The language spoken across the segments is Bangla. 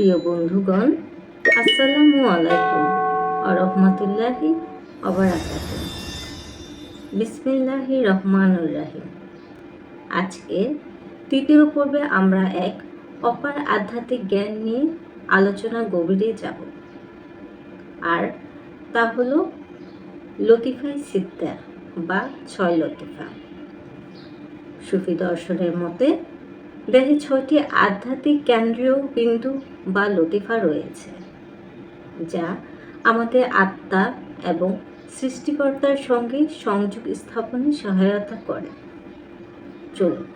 প্রিয় বন্ধুগণ, আসসালামু আলাইকুম আরহামতুল্লাহি অবরাকাত বিসমিল্লাহি রহমানুর রাহিম। আজকে তৃতীয় পর্বে আমরা এক অপার আধ্যাত্মিক জ্ঞান নিয়ে আলোচনা গভীরে যাব। আর তা হলো লতিফাই সিদ্দা বা ছয় লতিফা। সুফি দর্শনের মতে দেহে ছয়টি আধ্যাত্মিক কেন্দ্রীয় বিন্দু বা লতিফা রয়েছে, যা আমাদের আত্মা এবং সৃষ্টিকর্তার সঙ্গে সংযোগ স্থাপনে সহায়তা করে। চলুন,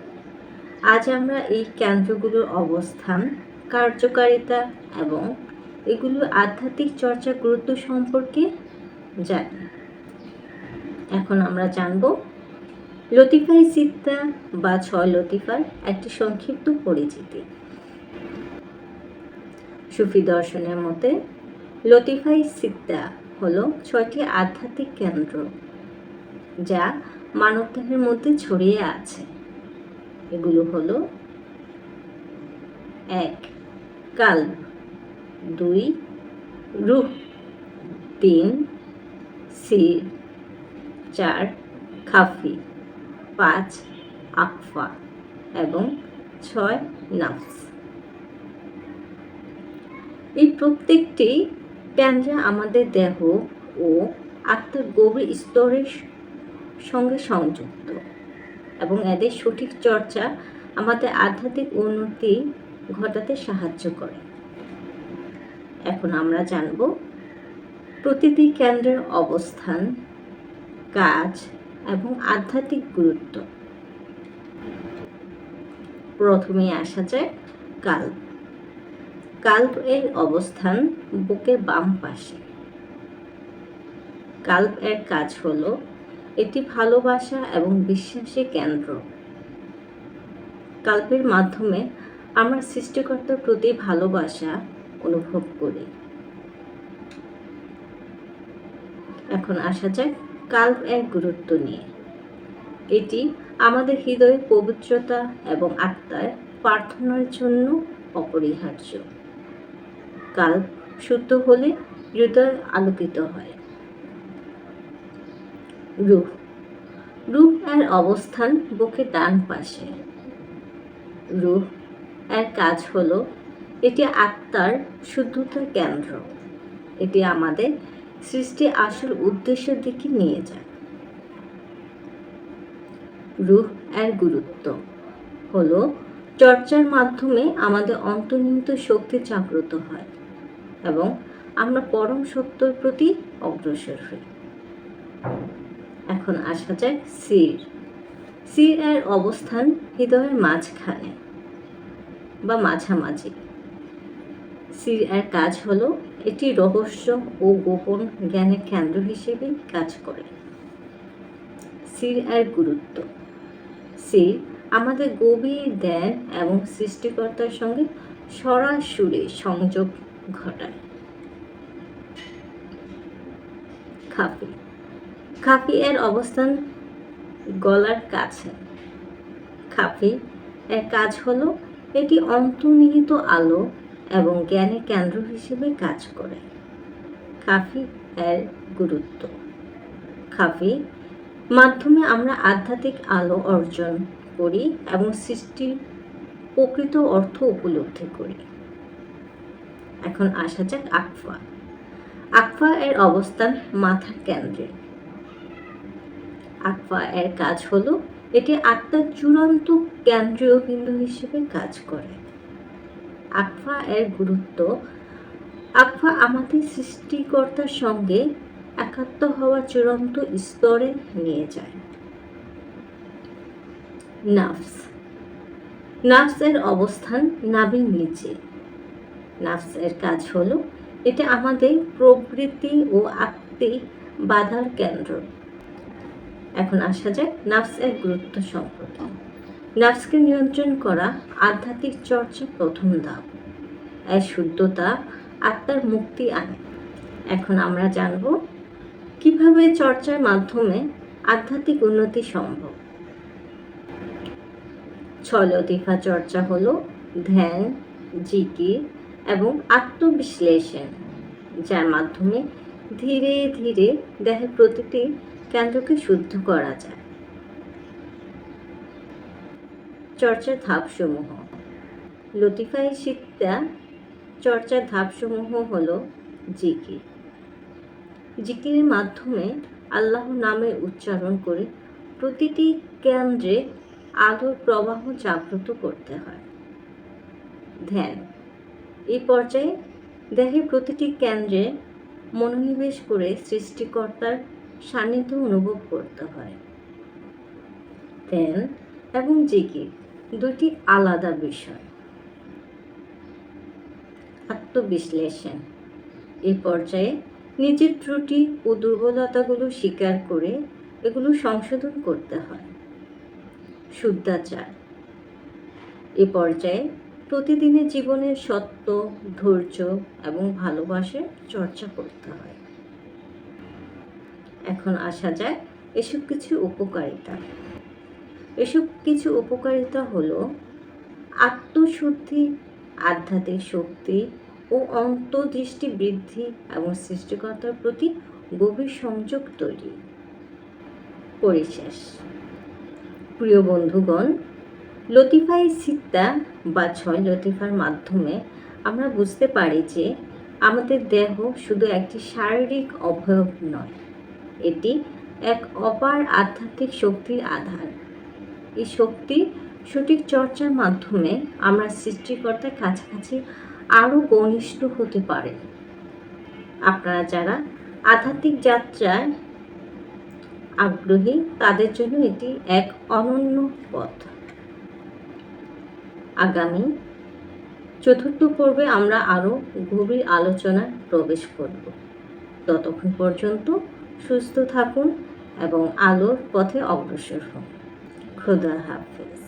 আজ আমরা এই কেন্দ্রগুলোর অবস্থান, কার্যকারিতা এবং এগুলো আধ্যাত্মিক চর্চা গুরুত্ব সম্পর্কে জানি। এখন আমরা জানব লতিফাই সিত্তা বা ছয় লতিফার একটি সংক্ষিপ্ত পরিচিতি। সুফি দর্শনের মতে, লতিফাই সিত্তা হলো ছয়টি আধ্যাত্মিক কেন্দ্র যা মানবদেহের মধ্যে ছড়িয়ে আছে। এগুলো হলো, এক কাল দুই রুহ তিন, সির, চার, খাফি। পাঁচ আকফা এবং ছয় নাফস। এই প্রত্যেকটি ক্যান্দ্রা আমাদের দেহ ও আত্মার গভীর স্তরের সঙ্গে সংযুক্ত এবং এদের সঠিক চর্চা আমাদের আধ্যাত্মিক উন্নতি ঘটাতে সাহায্য করে। এখন আমরা জানব প্রতিটি কেন্দ্রের অবস্থান, কাজ এবং আধ্যাত্মিক গুরুত্ব। প্রথমে আসা যায় কাল্প। কাল্প এর অবস্থান বুকের বাম পাশে। কাল্প এর কাজ হলো এটি ভালোবাসা এবং বিশ্বাসের কেন্দ্র। কাল্পের মাধ্যমে আমরা সৃষ্টিকর্তার প্রতি ভালোবাসা অনুভব করি। এখন আসা যাক কাল্প এর গুরুত্ব নিয়ে। এটি আমাদের হৃদয়ের পবিত্রতা এবং আত্মার প্রার্থনার জন্য অপরিহার্য। কাল্প শুদ্ধ হলে হৃদয় আলোকিত হয়। রূপ। রূপ এর অবস্থান বুকে ডান পাশে। রূপ এর কাজ হলো এটি আত্মার শুদ্ধতার কেন্দ্র। এটি আমাদের সৃষ্টি আসল উদ্দেশ্যের দিকে নিয়ে যায়। রূহ এর গুরুত্ব হলো, চর্চার মাধ্যমে আমাদের অন্তর্নিহিত শক্তি জাগ্রত হয় এবং আমরা পরম সত্যর প্রতি অগ্রসর হই। এখন আসা যায় সির। সির এর অবস্থান হৃদয়ের মাঝখানে বা মাঝামাঝি। সির কাজ হলো, এটি রহস্য ও গোপন জ্ঞানের কেন্দ্র হিসেবে কাজ করে। সির এর গুরুত্ব। সির আমাদের গভীর ধ্যান এবং সৃষ্টিকর্তার সঙ্গে সরাসরি সংযোগ ঘটায়। খাপি খাপি এর অবস্থান গলার কাছে। খাপি এর কাজ হলো, এটি অন্তর্নিহিত আলো এবং জ্ঞানের কেন্দ্র হিসেবে কাজ করে। খাফি এর গুরুত্ব। খাফি মাধ্যমে আমরা আধ্যাত্মিক আলো অর্জন করি এবং সৃষ্টির প্রকৃত অর্থ উপলব্ধি করি। এখন আসা যাক আকফা। আকফা এর অবস্থান মাথার কেন্দ্রে। আকফা এর কাজ হলো এটি আত্মার চূড়ান্ত কেন্দ্রীয় বিন্দু হিসেবে কাজ করে। আকফা এর গুরুত্ব। আকফা আমাদের সৃষ্টিকর্তার সঙ্গে একাত্ম হওয়ার চূড়ান্ত স্তরে নিয়ে যায়। নাফস। নাফস এর অবস্থান নাভির নিচে। নাফস এর কাজ হলো, এটা আমাদের প্রবৃত্তি ও আত্মিক বাধার কেন্দ্র। এখন আসা যাক নাফস এর গুরুত্ব সম্পর্কে। নাফসকে নিয়ন্ত্রণ করা আধ্যাত্মিক চর্চা প্রথম ধাপ। এর শুদ্ধতা আত্মার মুক্তি আনে। এখন আমরা জানব কীভাবে চর্চার মাধ্যমে আধ্যাত্মিক উন্নতি সম্ভব। ছয় লতিফা চর্চা হলো ধ্যান, জিকির এবং আত্মবিশ্লেষণ, যার মাধ্যমে ধীরে ধীরে দেহের প্রতিটি কেন্দ্রকে শুদ্ধ করা যায়। চর্চার ধাপসমূহ। লতিফাই সিত্তা চর্চার ধাপসমূহ হল জিকির। জিকিরের মাধ্যমে আল্লাহ নামে উচ্চারণ করে প্রতিটি কেন্দ্রে আলোর প্রবাহ জাগ্রত করতে হয়। ধ্যান। এই পর্যায়ে দেহের প্রতিটি কেন্দ্রে মনোনিবেশ করে সৃষ্টিকর্তার সান্নিধ্য অনুভব করতে হয়। ধ্যান এবং জিকির। দুটি আলাদা বিষয়। আত্মবিশ্লেষণ। এই পর্যায়ে নিজের ত্রুটি ও দুর্বলতাগুলো স্বীকার করে এগুলো সংশোধন করতে হয়। শুদ্ধাচার। এ পর্যায়ে প্রতিদিনের জীবনের সত্য, ধৈর্য এবং ভালোবাসার চর্চা করতে হয়। এখন আসা যায় এসব কিছু উপকারিতা। এসব কিছু উপকারিতা হল আত্মশুদ্ধি, আধ্যাত্মিক শক্তি ও অন্তর্দৃষ্টি বৃদ্ধি এবং সৃষ্টিকর্তার প্রতি গভীর সংযোগ তৈরি। পরিশেষ। প্রিয় বন্ধুগণ, লতিফাই সিত্তা বা ছয় লতিফার মাধ্যমে আমরা বুঝতে পারি যে আমাদের দেহ শুধু একটি শারীরিক অবয়ব নয়, এটি এক অপার আধ্যাত্মিক শক্তির আধার। এই শক্তি সঠিক চর্চার মাধ্যমে আমরা সৃষ্টিকর্তার কাছাকাছি আরও ঘনিষ্ঠ হতে পারে। আপনারা যারা আধ্যাত্মিক যাত্রায় আগ্রহী, তাদের জন্য এটি এক অনন্য পথ। আগামী চতুর্থ পর্বে আমরা আরও গভীর আলোচনায় প্রবেশ করব। ততক্ষণ পর্যন্ত সুস্থ থাকুন এবং আলোর পথে অগ্রসর হন। খুদা হাফেজ